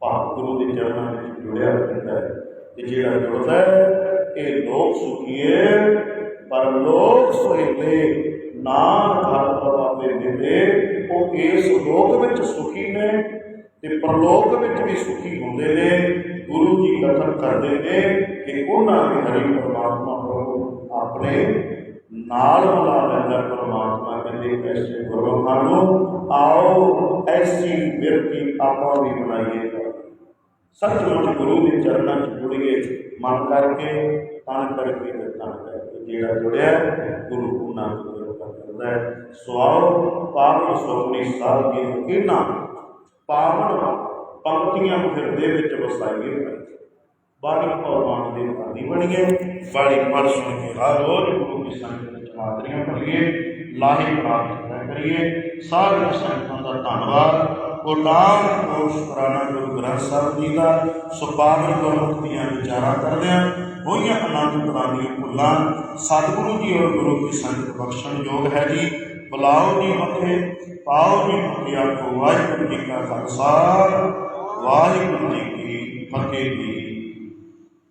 ਭਾਵ ਗੁਰੂ ਦੇ ਚਰਨਾਂ ਵਿੱਚ ਜੁੜਿਆ ਰਹਿੰਦਾ ਹੈ ਤੇ ਜਿਹੜਾ ਜੁੜਦਾ ਹੈ, ਇਹ ਲੋਕ ਸੁਖੀਏ, ਪਰ ਲੋਕ ਸੁਹੇਲੇ ਨਾਮ ਹਰ ਪ੍ਰਭਾਵੇ ਦਿੰਦੇ ਉਹ ਇਸ ਲੋਕ ਵਿੱਚ ਸੁਖੀ ਨੇ ਤੇ ਪਰਲੋਕ ਵਿੱਚ ਵੀ ਸੁਖੀ ਹੁੰਦੇ ਨੇ। ਗੁਰੂ ਜੀ ਕਥਨ ਕਰਦੇ ਨੇ ਕਿ ਉਹਨਾਂ ਦੇ ਹਰੀ ਪਰਮਾਤਮਾ ਪ੍ਰਭੂ ਆਪਣੇ ਨਾਲ ਬੁਲਾ ਲੈਂਦਾ ਪਰਮਾਤਮਾ ਕਹਿੰਦੇ ਐਸੇ ਗੁਰਮਖਾਂ ਨੂੰ ਆਓ, ਐਸੀ ਬਿਰਤੀ ਆਪਾਂ ਵੀ ਬਣਾਈਏ। ਸੱਚਮੁੱਚ ਗੁਰੂ ਦੇ ਚਰਨਾਂ 'ਚ ਜੁੜੀਏ ਮਨ ਕਰਕੇ ਤਨ ਕਰਕੇ ਤੇ ਤਨ ਕਰਕੇ ਜਿਹੜਾ ਜੁੜਿਆ ਹੈ, ਗੁਰੂ ਉਹਨਾਂ ਨੂੰ ਕਿਰਪਾ ਕਰਦਾ ਹੈ ਸਵਾਉ ਪਾਵਨ ਸੋਪਨੀ ਸਾਹਿਬ ਜੀ ਨੂੰ ਇਹਨਾਂ ਪਾਵਨ ਪੰਕਤੀਆਂ ਨੂੰ ਹਿਰਦੇ ਵਿੱਚ ਵਸਾਈਏ ਭਾਈ ਬਾਣੀ ਪਰਮਾਨ ਦੇ ਬਾਣੀ ਬਣੀਏ ਬਾਣੀ ਪੜ ਸੁਣ ਕੇ ਹਰ ਰੋਜ਼ ਗੁਰੂ ਦੀ ਸੰਗਤ ਵਿੱਚ ਹਾਜ਼ਰੀਆਂ ਭਰੀਏ ਲਾਹੇ ਪ੍ਰਾਪਤ ਕਰੀਏ ਸਾਰੀਆਂ ਸੰਗਤਾਂ ਦਾ ਧੰਨਵਾਦ ਕੋਟਾਨ ਕੋਟ ਗੁਰੂ ਗ੍ਰੰਥ ਸਾਹਿਬ ਜੀ ਦਾ ਸੁਪਾਵਨ ਗੁਰਮੁਖ ਦੀਆਂ ਵਿਚਾਰਾਂ ਕਰਦਿਆਂ ਹੋਈਆਂ ਆਨੰਦਪੁਰਾਂ ਦੀਆਂ ਭੁੱਲਾਂ। ਸਤਿਗੁਰੂ ਜੀ ਔਰ ਗੁਰੂ ਕੀ ਸੰਗਤ ਬਖਸ਼ਣ ਯੋਗ ਹੈ ਜੀ। ਬੁਲਾਓ ਜੀ ਮੱਥੇ, ਪਾਓ ਜੀ ਮੁਖਿਆ ਆਖੋ, ਵਾਹਿਗੁਰੂ ਜੀ ਕਾ ਖਾਲਸਾ, ਵਾਹਿਗੁਰੂ ਜੀ ਕੀ ਫਤਿਹ ਜੀ।